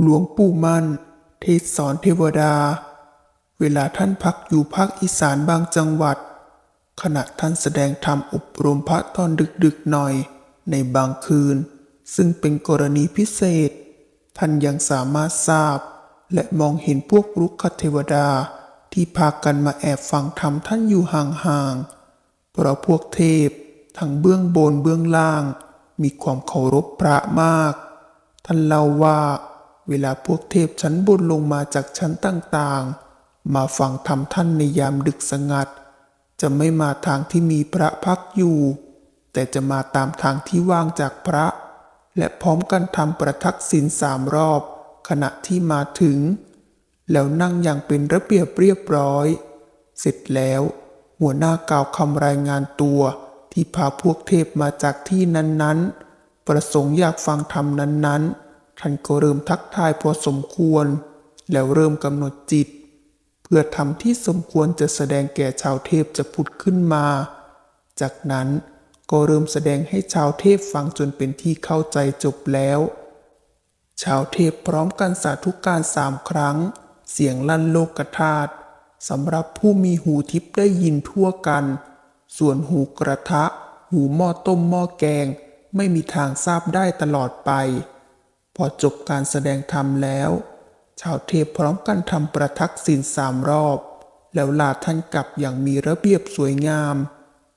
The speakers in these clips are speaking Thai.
หลวงปู่มั่น เทศสอนเทวดา เวลาท่านพักอยู่ภาคอีสานบางจังหวัด ขณะท่านแสดงธรรมอบรมพระตอนดึกๆหน่อยในบางคืน ซึ่งเป็นกรณีพิเศษ ท่านยังสามารถทราบ และมองเห็นพวกรุกขเทวดาที่พากันมาแอบฟังธรรมท่านอยู่ห่างๆ เพราะพวกเทพทั้งเบื้องบนเบื้องล่าง มีความเคารพพระมาก ท่านเล่าว่า เวลาพวกเทพชั้นบนลงมาจากชั้นต่างๆ มาฟังธรรมท่านในยามดึกสงัด จะไม่มาทางที่มีพระพักอยู่ แต่จะมาตามทางที่ว่างจากพระ และพร้อมกันทำประทักษิณสามรอบ ขณะที่มาถึง แล้วนั่งอย่างเป็นระเบียบเรียบร้อย เสร็จแล้ว หัวหน้ากล่าวคำรายงานตัวที่พาพวกเทพมาจากที่นั้นๆ ประสงค์อยากฟังธรรมนั้นๆ ท่านก็เริ่มทักทายพอสมควร แล้วเริ่มกำหนดจิต เพื่อทำที่สมควรจะแสดงแก่ชาวเทพจะผุดขึ้นมา จากนั้นก็เริ่มแสดงให้ชาวเทพฟังจนเป็นที่เข้าใจจบแล้ว ชาวเทพพร้อมกันสาธุการสามครั้ง เสียงลั่นโลกธาตุสำหรับผู้มีหูทิพย์ได้ยินทั่วกัน ส่วนหูกระทะ หูหม้อต้มหม้อแกง ไม่มีทางทราบได้ตลอดไป พอจบการแสดงธรรมแล้ว ชาวเทพพร้อมกันทำประทักษิณสามรอบ แล้วลาท่านกลับอย่างมีระเบียบสวยงาม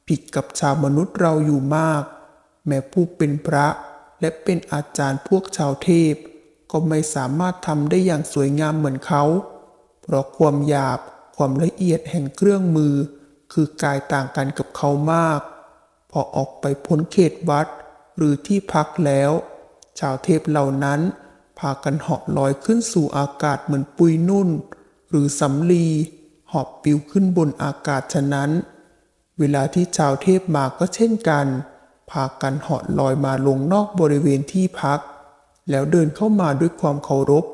ผิดกับชาวมนุษย์เราอยู่มาก แม้ผู้เป็นพระและเป็นอาจารย์พวกชาวเทพ ก็ไม่สามารถทำได้อย่างสวยงามเหมือนเขา เพราะความหยาบความละเอียดแห่งเครื่องมือ คือกายต่างกันกับเขามาก พอออกไปพ้นเขตวัด หรือที่พักแล้ว ชาวเทพเหล่านั้น พากันเหาะลอยขึ้นสู่อากาศเหมือนปุยนุ่น หรือสำลีหอบปิวขึ้นบนอากาศฉะนั้น เวลาที่ชาวเทพมาก็เช่นกัน พากันเหาะลอยมาลงนอกบริเวณที่พัก แล้วเดินเข้ามาด้วยความเคารพ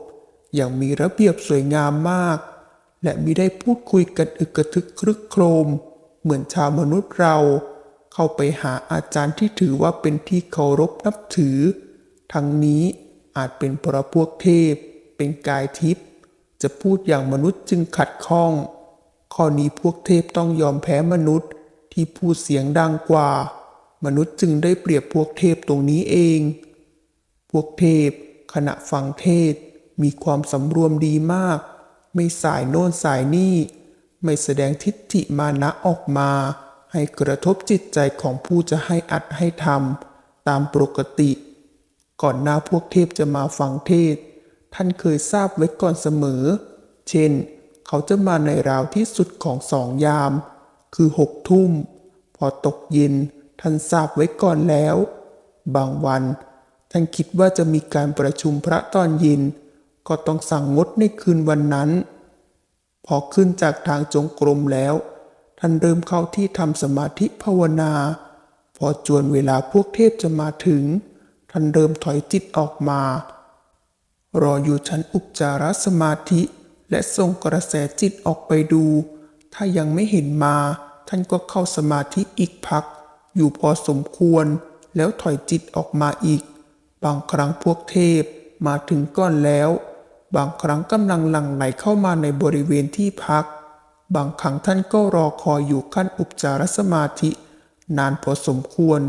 อย่างมีระเบียบสวยงามมาก และมิได้พูดคุยกันอึกระทึกครึกโครม เหมือนชาวมนุษย์เรา เข้าไปหาอาจารย์ที่ถือว่าเป็นที่เคารพนับถือ ทั้งนี้อาจเป็นเพราะพวกเทพ เป็นกายทิพย์จะพูดอย่างมนุษย์จึงขัดข้อง ข้อนี้พวกเทพต้องยอมแพ้มนุษย์ที่พูดเสียงดังกว่า มนุษย์จึงได้เปรียบพวกเทพตรงนี้เอง พวกเทพ ขณะฟังเทศมีความสำรวมดีมาก ไม่สายโน่นสายนี่ ไม่แสดงทิฏฐิมานะออกมา ให้กระทบจิตใจของผู้จะให้อัดให้ทำตามปกติ ก่อนหน้าพวกเทพจะมาฟังเทศ ท่านเคยทราบไว้ก่อนเสมอ เช่น เขาจะมาในราวที่สุดของสองยาม คือหกทุ่ม พอตกเย็นท่านทราบไว้ก่อนแล้ว บางวัน ท่านคิดว่าจะมีการประชุมพระตอนเย็น ก็ต้องสั่งงดในคืนวันนั้น พอขึ้นจากทางจงกรมแล้ว ท่านเริ่มเข้าที่ทำสมาธิภาวนา พอจวนเวลาพวกเทพจะมาถึง ท่านเริ่มถอยจิตออกมา รออยู่ชั้นอุปจารสมาธิ และส่งกระแสจิตออกไปดู ถ้ายังไม่เห็นมา ท่านก็เข้าสมาธิอีกพัก อยู่พอสมควร แล้วถอยจิตออกมาอีก บางครั้งพวกเทพมาถึงก้อนแล้ว บางครั้งกำลังหลั่งไหลเข้ามาในบริเวณที่พัก บางครั้งท่านก็รอคอยอยู่ขั้นอุปจารสมาธิ นานพอสมควร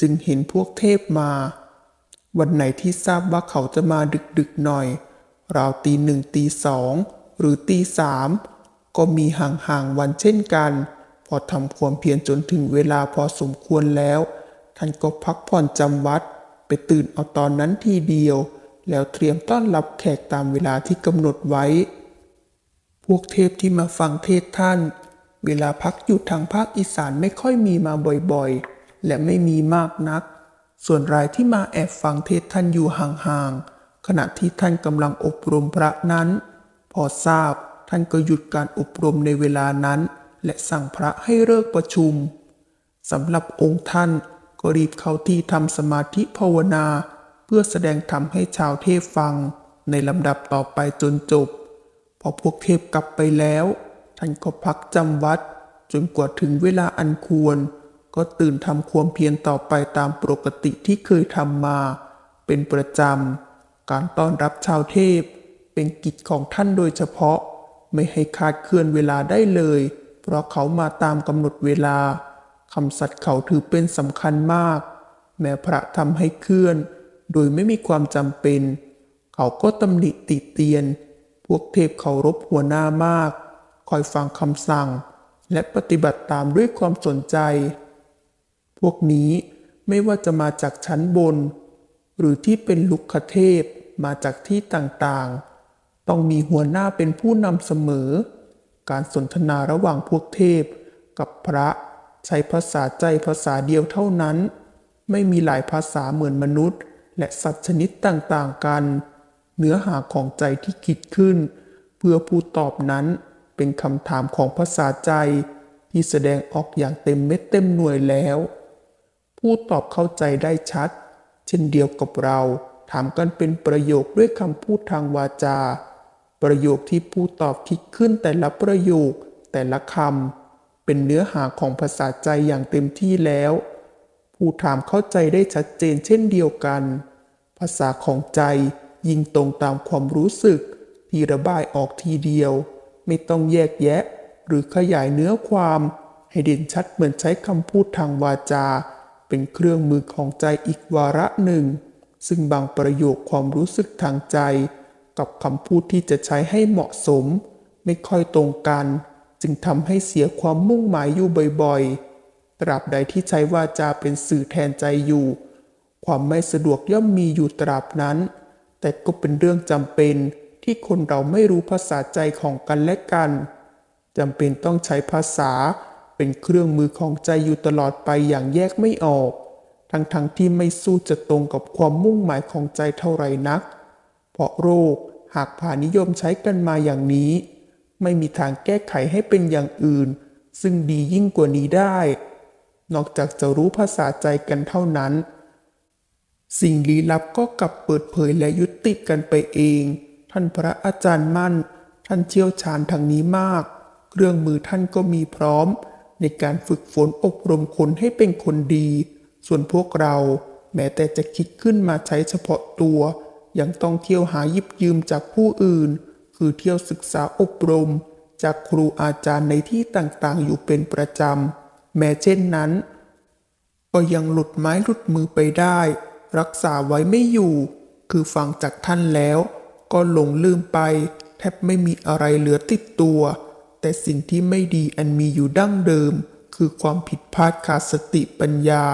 จึงเห็นพวกเทพมา วันไหนที่ทราบว่าเขาจะมาดึกๆหน่อย ราวตีหนึ่งตีสองหรือตีสามก็มีห่างๆวันเช่นกัน พอทำความเพียรจนถึงเวลาพอสมควรแล้ว ท่านก็พักผ่อนจำวัด ไปตื่นเอาตอนนั้นทีเดียว แล้วเตรียมต้อนรับแขกตามเวลาที่กำหนดไว้ พวกเทพที่มาฟังเทศท่าน เวลาพักอยู่ทางภาคอีสานไม่ค่อยมีมาบ่อยๆ และไม่มีมากนัก ส่วนรายที่มาแอบฟังเทศท่านอยู่ห่างๆขณะที่ท่านกำลังอบรมพระนั้น พอทราบท่านก็หยุดการอบรมในเวลานั้น และสั่งพระให้เลิกประชุมสำหรับองค์ท่านก็รีบเข้าที่ทำสมาธิภาวนา เพื่อแสดงธรรมให้ชาวเทพฟัง ในลำดับต่อไปจนจบ พอพวกเทพกลับไปแล้ว ท่านก็พักจำวัด จนกว่าถึงเวลาอันควร ก็ตื่นทำความเพียรต่อไปตามปกติที่เคยทำมา เป็นประจำ การต้อนรับชาวเทพ เป็นกิจของท่านโดยเฉพาะ ไม่ให้คาดเคลื่อนเวลาได้เลย เพราะเขามาตามกำหนดเวลาคำสัตย์เขาถือเป็นสำคัญมาก แม้พระทำให้เคลื่อน โดยไม่มีความจำเป็น เขาก็ตำหนิติเตียน พวกเทพเคารพหัวหน้ามาก คอยฟังคำสั่ง และปฏิบัติตามด้วยความสนใจ วกนี้ไม่ว่าจะมาจากชั้นบน หรือที่เป็นลุกคเทพมาจากที่ต่างๆ ต้องมีหัวหน้าเป็นผู้นำเสมอ การสนทนาระหว่างพวกเทพกับพระใช้ภาษาใจภาษาเดียวเท่านั้น ไม่มีหลายภาษาเหมือนมนุษย์ และสัตว์ชนิดต่างๆกัน เนื้อหาของใจที่คิดขึ้น เพื่อผู้ตอบนั้นเป็นคำถามของภาษาใจที่แสดงออกอย่างเต็มเม็ดเต็มหน่วยแล้ว ผู้ตอบเข้าใจได้ชัด เช่นเดียวกับเราถามกันเป็นประโยคด้วยคำพูดทางวาจา ประโยคที่ผู้ตอบคิดขึ้นแต่ละประโยค แต่ละคำเป็นเนื้อหาของภาษาใจอย่างเต็มที่แล้ว ผู้ถามเข้าใจได้ชัดเจนเช่นเดียวกัน ภาษาของใจยิงตรงตามความรู้สึก ที่ระบายออกทีเดียว ไม่ต้องแยกแยะ หรือขยายเนื้อความ ให้เด่นชัดเหมือนใช้คำพูดทางวาจา เป็นเครื่องมือของใจอีกวาระหนึ่ง ซึ่งบางประโยคความรู้สึกทางใจ กับคำพูดที่จะใช้ให้เหมาะสม ไม่ค่อยตรงกัน จึงทำให้เสียความมุ่งหมายอยู่บ่อยๆ ตราบใดที่ใช้วาจาเป็นสื่อแทนใจอยู่ ความไม่สะดวกย่อมมีอยู่ตราบนั้น แต่ก็เป็นเรื่องจำเป็นที่คนเราไม่รู้ภาษาใจของกันและกันจำเป็นต้องใช้ภาษา เป็นเครื่องมือของใจอยู่ตลอดไปอย่างแยกไม่ออก ทั้งๆทที่ไม่สู้จะตรงกับความมุ่งหมายของใจเท่าไรนัก เพราะโรคหากผ่านิยมใช้กันมาอย่างนี้ ไม่มีทางแก้ไขให้เป็นอย่างอื่น ซึ่งดียิ่งกว่านี้ได้ นอกจากจะรู้ภาษาใจกันเท่านั้น สิ่งลี้ลับก็กลับเปิดเผยและยุติกันไปเอง ท่านพระอาจารย์มั่น ท่านเชี่ยวชาญทางนี้มาก เครื่องมือท่านก็มีพร้อม ในการฝึกฝนอบรมคนให้เป็นคนดี ส่วนพวกเราแม้แต่จะคิดขึ้นมาใช้เฉพาะตัว ยังต้องเที่ยวหายิบยืมจากผู้อื่น คือเที่ยวศึกษาอบรม จากครูอาจารย์ในที่ต่างๆ อยู่เป็นประจำ แม้เช่นนั้น ก็ยังหลุดไม้หลุดมือไปได้ รักษาไว้ไม่อยู่ คือฟังจากท่านแล้ว ก็หลงลืมไป แทบไม่มีอะไรเหลือติดตัว แต่สิ่งที่ไม่ดีอันมีอยู่ดั้งเดิม คือความผิดพลาดขาดสติปัญญา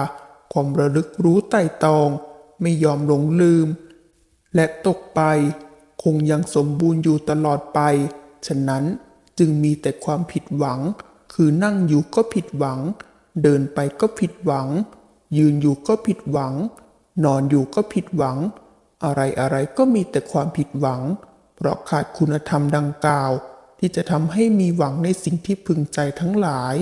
ความระลึกรู้ไต่ตอง ไม่ยอมหลงลืม และตกไป คงยังสมบูรณ์อยู่ตลอดไป ฉะนั้นจึงมีแต่ความผิดหวัง คือนั่งอยู่ก็ผิดหวัง เดินไปก็ผิดหวัง ยืนอยู่ก็ผิดหวัง นอนอยู่ก็ผิดหวัง อะไรอะไรก็มีแต่ความผิดหวัง เพราะขาดคุณธรรมดังกล่าว ที่จะทำให้มีหวังในสิ่งที่พึงใจทั้งหลาย